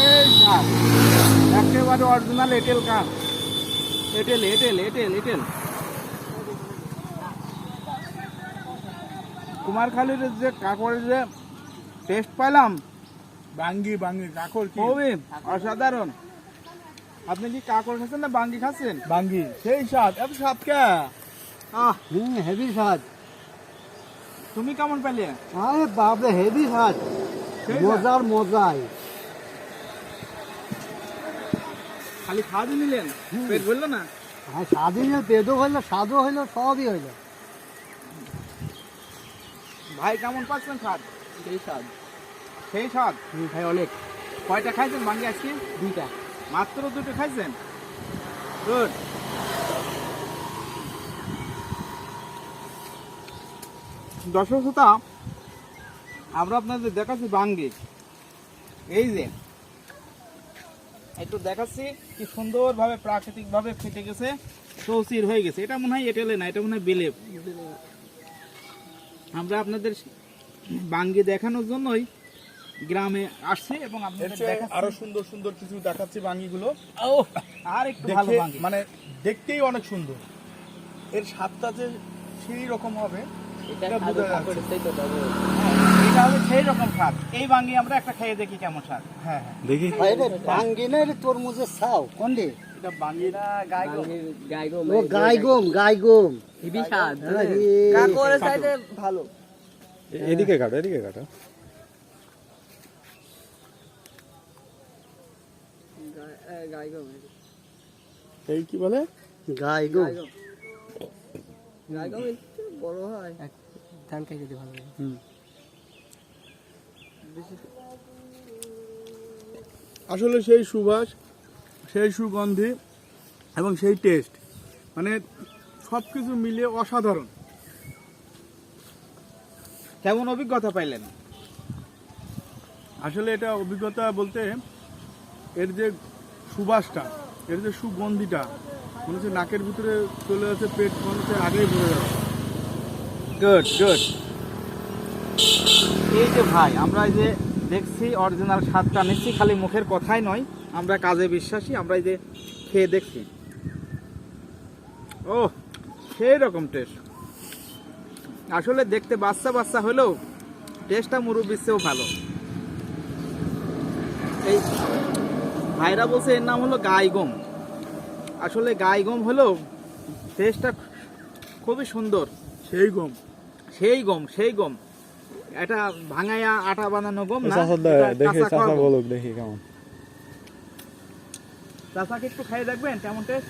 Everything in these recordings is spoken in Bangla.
এই কাঠ একেবারে অরিজিনাল এঁটেল কাঠ এঁটেল এঁটেল এঁটেল এঁটেল কুমারখালীর যে কাকড়ের যে টেস্ট পাইলাম বাঙ্গি বাঙ্গি কাকর কি? খুবই অসাধারণ। আপনি কি কাকড় খাচ্ছেন না বাঙ্গি খাচ্ছেন? বাঙ্গি সেই স্বাদ। এত স্বাদ কে? আহ হুম হেভি স্বাদ। তুমি কেমন পেলে আরে বাপরে হেভি স্বাদ। মজার মজাই। খালি খাওয়া দিয়ে নিলেন পেট বলল না? আর স্বাদিনের পেটও হইল স্বাদও হইল সবই হইল। ভাই কেমন পাচ্ছেন স্বাদ? সেই স্বাদ। সেই স্বাদ? ভাই অনেক। কয়টা খাইছেন বাঙ্গি আজকে? দুইটা। মাত্র দুটো খাইছেন? গুড। দর্শক শ্রোতা আমরা আপনাদের দেখাচ্ছি বাঙ্গি এই যে একটু দেখাচ্ছি কি সুন্দরভাবে প্রাকৃতিকভাবে ফেটে গেছে চৌচির হয়ে গেছে। এটা মনে হয় এটেলে না এটা মনে হয় বেলেপ আমরা আপনাদের বাঙ্গি দেখানোর জন্যই গ্রামে আসছি এবং আপনাদের আরও সুন্দর সুন্দর কিছু দেখাচ্ছি বাঙ্গিগুলো। ও আর একটু ভালো মানে দেখতেই অনেক সুন্দর। এর স্বাদটা যে সেই রকম হবে এটা বোঝা যাচ্ছে। এটা হবে রকম স্বাদ। এই বাঙ্গি আমরা একটা খেয়ে দেখি কেমন স্বাদ। হ্যাঁ হ্যাঁ। দেখি। ভাঙ্গি না রে তরমুজের ছাও। কোনটি? এটা বাঙ্গি ও গাইগম গাইগম। হেভি স্বাদ কাকরের চাইতে ভালো। এদিকে কাটো এদিকে কাটো। গাইগম। এই কি বলে? গাইগম। গাইগম। বড় হয়। ধান খাই যদি ভালো লাগে। আসলে সেই সুবাস, সেই সুগন্ধি এবং সেই টেস্ট মানে সব কিছু মিলিয়ে অসাধারণ। কেমন অভিজ্ঞতা পাইলেন? আসলে এটা অভিজ্ঞতা বলতে এর যে সুবাসটা, এর যে সুগন্ধিটা, মনে হচ্ছে নাকের ভিতরে চলে যাচ্ছে পেট, মনে হচ্ছে আগেই ভরে যাচ্ছে গুড গুড এই যে ভাই আমরা এই যে দেখছি অরিজিনাল স্বাদটা নিচ্ছি খালি মুখের কথাই নয় আমরা কাজে বিশ্বাসী আমরা এই যে খেয়ে দেখছি। ও সেই রকম টেস্ট আসলে দেখতে বাচ্চা বাচ্চা হলেও টেস্টটা মুরব্বির চেয়েও ভালো। এই ভাইরা বলছে এর নাম হলো গাইগম আসলে গাইগম হলেও টেস্টটা খুবই সুন্দর। সেই গম। সেই গম সেই গম। এটা ভাঙায়া আটা বানানো গম না? দেখি গম। বলুক দেখি কেমন। চাচাকে একটু খাইয়ে দেখবেন কেমন টেস্ট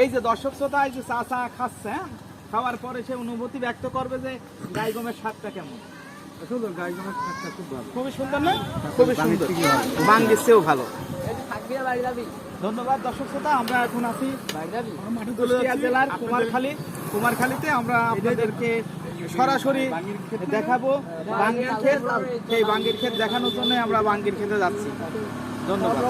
এই যে দর্শক শ্রোতা এই যে চাচা খাচ্ছে হ্যাঁ? খাওয়ার পরে সে অনুভূতি ব্যক্ত করবে যে গাই গমের স্বাদটা কেমন। আসলে গাই গমের স্বাদটা খুব ভালো। খুবই সুন্দর না? খুবই সুন্দর। বাঙ্গির চেয়েও ভালো। ধন্যবাদ দর্শক শ্রোতা আমরা এখন আছি কুষ্টিয়া জেলার কুমারখালী। কুমারখালীতে আমরা আপনাদেরকে সরাসরি দেখাবো বাঙ্গির ক্ষেত, সেই বাঙ্গির ক্ষেত দেখানোর জন্য আমরা বাঙ্গির ক্ষেতে যাচ্ছি। ধন্যবাদ।